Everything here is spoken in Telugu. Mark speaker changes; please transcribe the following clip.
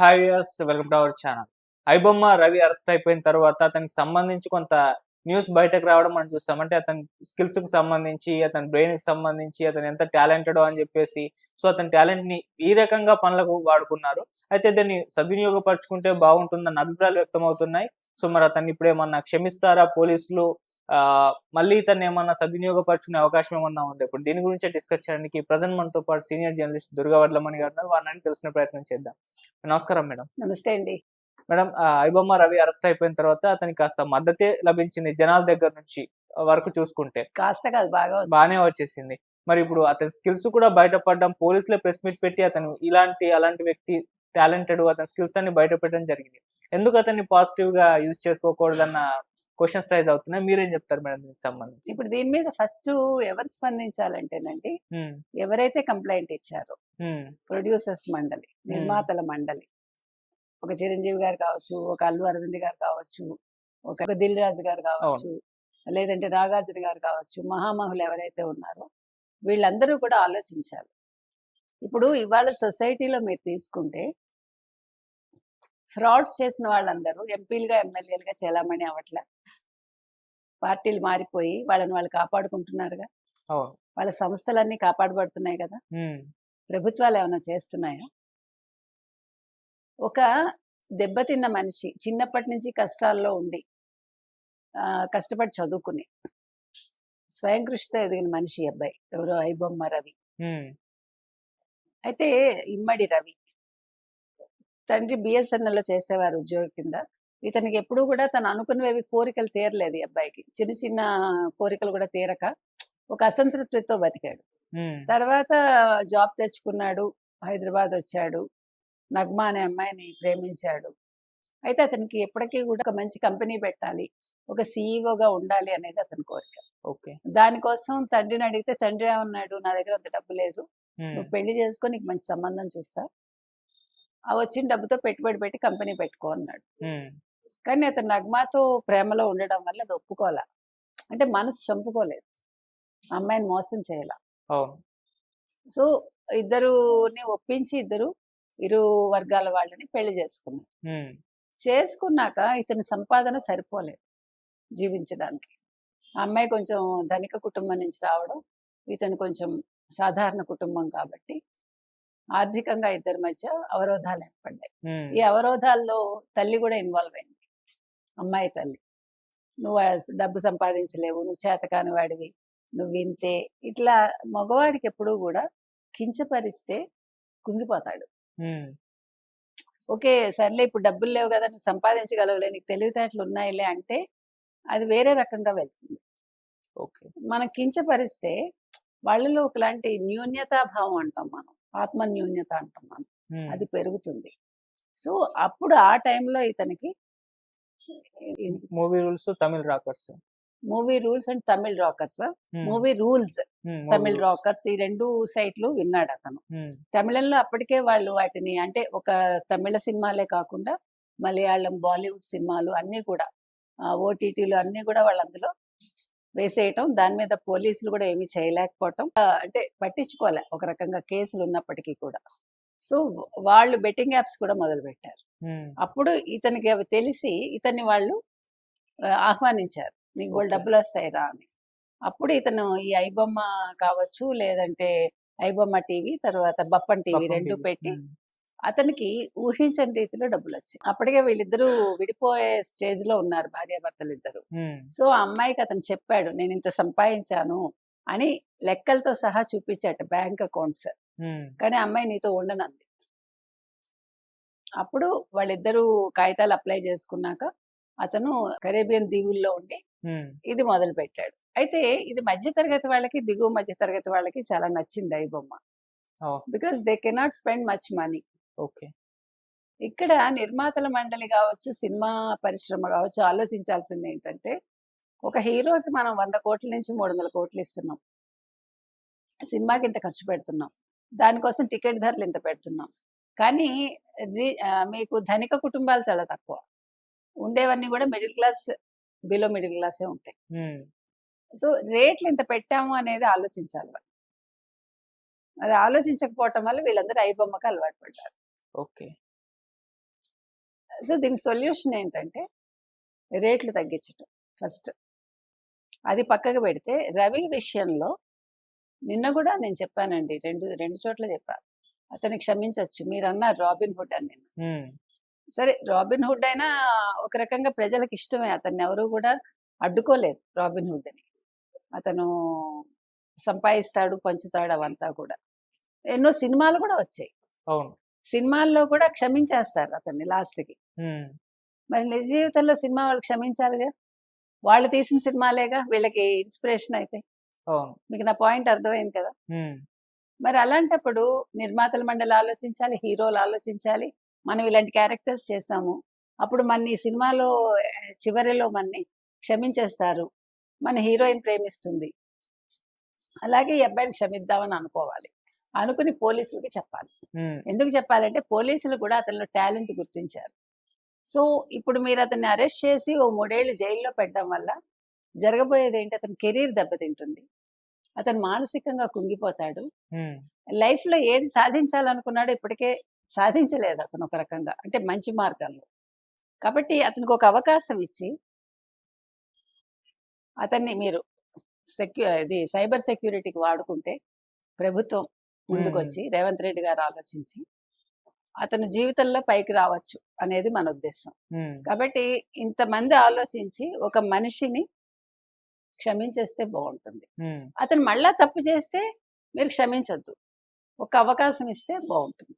Speaker 1: Hi yes welcome to our channel. IBomma Ravi arrest అయిపోయిన తర్వాత అతనికి సంబంధించి కొంత న్యూస్ బయటకు రావడం మనం చూస్తామంటే అతని స్కిల్స్కి సంబంధించి అతని బ్రెయిన్కి సంబంధించి అతను ఎంత టాలెంటెడ్ అని చెప్పేసి సో అతని టాలెంట్ని ఈ రకంగా పనులకు వాడుకున్నారు. అయితే దాన్ని సద్వినియోగపరచుకుంటే బాగుంటుందన్న అభిప్రాయాలు వ్యక్తమవుతున్నాయి. సో మరి అతన్ని ఇప్పుడు ఏమన్నా క్షమిస్తారా పోలీసులు? ఆ మళ్ళీ ఇతను ఏమన్నా సద్వినియోగపరచుకునే అవకాశం ఏమన్నా ఉంది? ఇప్పుడు దీని గురించి డిస్కస్ చేయడానికి ప్రజెంట్ మనతో పాటు సీనియర్ జర్నలిస్ట్ దుర్గా వడ్లమణి గారు వారిని తెలుసుకునే ప్రయత్నం చేద్దాం. నమస్కారం మేడం.
Speaker 2: నమస్తే అండి.
Speaker 1: మేడం ఆ, ఐబొమ్మ రవి అరెస్ట్ అయిపోయిన తర్వాత అతనికి కాస్త మద్దతే లభించింది జనాల దగ్గర నుంచి వరకు చూసుకుంటే.
Speaker 2: కాస్త కాదు బాగా.
Speaker 1: బాగానే వచ్చేసింది. మరి ఇప్పుడు అతని స్కిల్స్ కూడా బయటపడడం పోలీసులే ప్రెస్ మీట్ పెట్టి అతను ఇలాంటి అలాంటి వ్యక్తి టాలెంటెడ్ అతని స్కిల్స్ అన్ని బయట పెట్టడం జరిగింది. ఎందుకు అతన్ని పాజిటివ్గా యూజ్ చేసుకోకూడదన్న క్వశ్చన్స్ రైజ్ అవుతున్నాయి. మీరేం చెప్తారు మేడం దీనికి సంబంధించి?
Speaker 2: ఇప్పుడు దీని మీద ఫస్ట్ ఎవరు స్పందించాలంటేనండి ఎవరైతే కంప్లైంట్ ఇచ్చారో ప్రొడ్యూసర్స్ మండలి నిర్మాతల మండలి ఒక చిరంజీవి గారు కావచ్చు ఒక అల్లు అరవింద్ గారు కావచ్చు ఒక దిల్ రాజు గారు కావచ్చు లేదంటే నాగార్జున గారు కావచ్చు మహామహులు ఎవరైతే ఉన్నారో వీళ్ళందరూ కూడా ఆలోచించాలి. ఇప్పుడు ఇవాళ సొసైటీలో మీరు తీసుకుంటే ఫ్రాడ్స్ చేసిన వాళ్ళందరూ ఎంపీలుగా ఎమ్మెల్యేలుగా చెలామణి అవ్వట్లే. పార్టీలు మారిపోయి వాళ్ళని వాళ్ళు కాపాడుకుంటున్నారుగా. వాళ్ళ సంస్థలన్నీ కాపాడబడుతున్నాయి కదా. ప్రభుత్వాలు ఏమైనా చేస్తున్నాయా? ఒక దెబ్బతిన్న మనిషి చిన్నప్పటి నుంచి కష్టాల్లో ఉండి ఆ, కష్టపడి చదువుకుని స్వయం కృషితో ఎదిగిన మనిషి అబ్బాయి. ఎవరో ఐబొమ్మ రవి. అయితే ఇమ్మడి రవి. తండ్రి బిఎస్ఎన్ఎల్లో చేసేవారు ఉద్యోగి కింద. ఇతనికి ఎప్పుడూ కూడా తను అనుకున్నవి కోరికలు తీరలేదు అబ్బాయికి. చిన్న చిన్న కోరికలు కూడా తీరక ఒక అసంతృప్తితో బతికాడు. తర్వాత జాబ్ తెచ్చుకున్నాడు హైదరాబాద్ వచ్చాడు నగ్మా అనే అమ్మాయిని ప్రేమించాడు. అయితే అతనికి ఎప్పటికీ కూడా ఒక మంచి కంపెనీ పెట్టాలి ఒక సీఈఓగా ఉండాలి అనేది అతని కోరిక.
Speaker 1: ఓకే.
Speaker 2: దానికోసం తండ్రిని అడిగితే తండ్రి ఏమన్నాడు? నా దగ్గర అంత డబ్బు లేదు. నువ్వు పెళ్ళి చేసుకొని నీకు మంచి సంబంధం చూస్తా. ఆ వచ్చిన డబ్బుతో పెట్టుబడి పెట్టి కంపెనీ పెట్టుకో అన్నాడు. కానీ అతను నగ్మాతో ప్రేమలో ఉండడం వల్ల అది ఒప్పుకోలే. అంటే మనసు చంపుకోలేదు. అమ్మాయిని మోసం చేయాల. సో ఇద్దరుని ఒప్పించి ఇద్దరు ఇరు వర్గాల వాళ్ళని పెళ్ళి చేసుకున్నారు. చేసుకున్నాక ఇతని సంపాదన సరిపోలేదు జీవించడానికి. ఆ అమ్మాయి కొంచెం ధనిక కుటుంబం నుంచి రావడం ఇతను కొంచెం సాధారణ కుటుంబం కాబట్టి ఆర్థికంగా ఇద్దరి మధ్య అవరోధాలు ఏర్పడ్డాయి. ఈ అవరోధాల్లో తల్లి కూడా ఇన్వాల్వ్ అయింది. అమ్మాయి తల్లి. నువ్వు డబ్బు సంపాదించలేవు నువ్వు చేతకాని వాడివి నువ్వు వింతే ఇట్లా మగవాడికి ఎప్పుడూ కూడా కించపరిస్తే కుంగిపోతాడు. ఓకే సర్లే ఇప్పుడు డబ్బులు లేవు కదా నువ్వు సంపాదించగలవులే నీకు తెలివితేటలు ఉన్నాయిలే అంటే అది వేరే రకంగా వెళ్తుంది.
Speaker 1: ఓకే.
Speaker 2: మనం కించపరిస్తే వాళ్ళలో ఒకలాంటి న్యూన్యతాభావం అంటాం మనం. ఆత్మ న్యూన్యత అంటాం మనం
Speaker 1: ఉమ్,
Speaker 2: అది పెరుగుతుంది. సో అప్పుడు ఆ టైంలో ఇతనికి
Speaker 1: movie rules Tamil rockers.
Speaker 2: Movie rules and Tamil rockers. Movie rules. Tamil rockers ఈ రెండు సైట్లు విన్నాడు అతను. తమిళంలో అప్పటికే వాళ్ళు వాటిని అంటే ఒక తమిళ సినిమాలే కాకుండా మలయాళం బాలీవుడ్ సినిమాలు అన్నీ కూడా ఓటీటీలు అన్నీ కూడా వాళ్ళు అందులో వేసేయటం. దాని మీద పోలీసులు కూడా ఏమీ చేయలేకపోవటం. అంటే పట్టించుకోలే ఒక రకంగా కేసులు ఉన్నప్పటికీ కూడా. సో వాళ్ళు బెట్టింగ్ యాప్స్ కూడా మొదలు పెట్టారు అప్పుడు ఇతనికి అవి తెలిసి ఇతన్ని వాళ్ళు ఆహ్వానించారు. నీకు వాళ్ళు. డబ్బులు వస్తాయి రా అని. అప్పుడు ఇతను ఈ ఐబొమ్మ కావచ్చు లేదంటే ఐబొమ్మ టీవీ తర్వాత బప్పన్ టీవీ రెండు పెట్టి అతనికి ఊహించని రీతిలో డబ్బులు వచ్చాయి అప్పటికే వీళ్ళిద్దరూ విడిపోయే స్టేజ్లో ఉన్నారు భార్యాభర్తలు ఇద్దరు సో ఆ అమ్మాయికి అతను చెప్పాడు నేను ఇంత సంపాదించాను అని లెక్కలతో సహా చూపించాట బ్యాంక్ అకౌంట్స్. కానీ అమ్మాయి నీతో ఉండనంది. అప్పుడు వాళ్ళిద్దరూ కాగితాలు అప్లై చేసుకున్నాక అతను కరేబియన్ దీవుల్లో ఉండి ఇది మొదలు పెట్టాడు అయితే ఇది మధ్య తరగతి వాళ్ళకి దిగువ మధ్య తరగతి వాళ్ళకి చాలా నచ్చింది ఈ బొమ్మ. Because they cannot spend much money.
Speaker 1: Okay.
Speaker 2: ఇక్కడ నిర్మాతల మండలి కావచ్చు సినిమా పరిశ్రమ కావచ్చు ఆలోచించాల్సింది ఏంటంటే ఒక హీరోకి మనం వంద కోట్ల నుంచి మూడు వందల కోట్లు ఇస్తున్నాం. సినిమాకి ఇంత ఖర్చు పెడుతున్నాం. దానికోసం టికెట్ ధరలు ఇంత పెడుతున్నాం. కానీ మీకు ధనిక కుటుంబాలు చాలా తక్కువ. ఉండేవన్నీ కూడా మిడిల్ క్లాస్ బిలో మిడిల్ క్లాసే ఉంటాయి. సో రేట్లు ఇంత పెట్టాము అనేది ఆలోచించాలి. అది ఆలోచించకపోవటం వల్ల వీళ్ళందరూ ఐబొమ్మకి అలవాటు పడ్డారు.
Speaker 1: ఓకే.
Speaker 2: సో దీనికి సొల్యూషన్ ఏంటంటే రేట్లు తగ్గించటం ఫస్ట్. అది పక్కకు పెడితే రవి విషయంలో నిన్న కూడా నేను చెప్పానండి రెండు రెండు చోట్ల చెప్పా. అతన్ని క్షమించవచ్చు మీరు అన్నారు రాబిన్ హుడ్ అని
Speaker 1: ఉమ్,
Speaker 2: సరే రాబిన్ హుడ్ అయినా ఒక రకంగా ప్రజలకు ఇష్టమే అతన్ని ఎవరు కూడా అడ్డుకోలేదు రాబిన్ హుడ్ అని అతను సంపాదిస్తాడు పంచుతాడు అవంతా కూడా. ఎన్నో సినిమాలు కూడా వచ్చాయి.
Speaker 1: అవును.
Speaker 2: సినిమాల్లో కూడా క్షమించేస్తారు అతన్ని లాస్ట్కి. మరి నిజ జీవితంలో సినిమా వాళ్ళు క్షమించాలిగా వాళ్ళు తీసిన సినిమాలేగా వీళ్ళకి ఇన్స్పిరేషన్ అయితే. మీకు నా పాయింట్ అర్థమైంది కదా! మరి అలాంటప్పుడు నిర్మాతల మండలి ఆలోచించాలి హీరోలు ఆలోచించాలి మనం ఇలాంటి క్యారెక్టర్స్ చేసాము. అప్పుడు మన ఈ సినిమాలో చివరిలో మనని క్షమించేస్తారు. మన హీరోయిన్ ప్రేమిస్తుంది. అలాగే ఈ అబ్బాయిని క్షమిద్దామని అనుకోవాలి. అనుకుని పోలీసులకి చెప్పాలి. ఎందుకు చెప్పాలంటే పోలీసులు కూడా అతనిలో టాలెంట్ గుర్తించారు. సో ఇప్పుడు మీరు అతన్ని అరెస్ట్ చేసి ఓ మూడేళ్ళు జైల్లో పెట్టడం వల్ల జరగబోయేది ఏంటి? అతని కెరీర్ దెబ్బతింటుంది. అతను మానసికంగా కుంగిపోతాడు. లైఫ్లో ఏది సాధించాలనుకున్నాడో ఇప్పటికే సాధించలేదు అతను ఒక రకంగా. అంటే మంచి మార్గంలో కాబట్టి అతనికి ఒక అవకాశం ఇచ్చి అతన్ని మీరు సెక్యూ ఇది సైబర్ సెక్యూరిటీకి వాడుకుంటే ప్రభుత్వం ముందుకొచ్చి రేవంత్ రెడ్డి గారు ఆలోచించి అతని జీవితంలో పైకి రావచ్చు అనేది మన ఉద్దేశం. కాబట్టి ఇంతమంది ఆలోచించి ఒక మనిషిని క్షమించేస్తే బాగుంటుంది. అతను మళ్ళా తప్పు చేస్తే మీరు క్షమించొద్దు. ఒక అవకాశం ఇస్తే బాగుంటుంది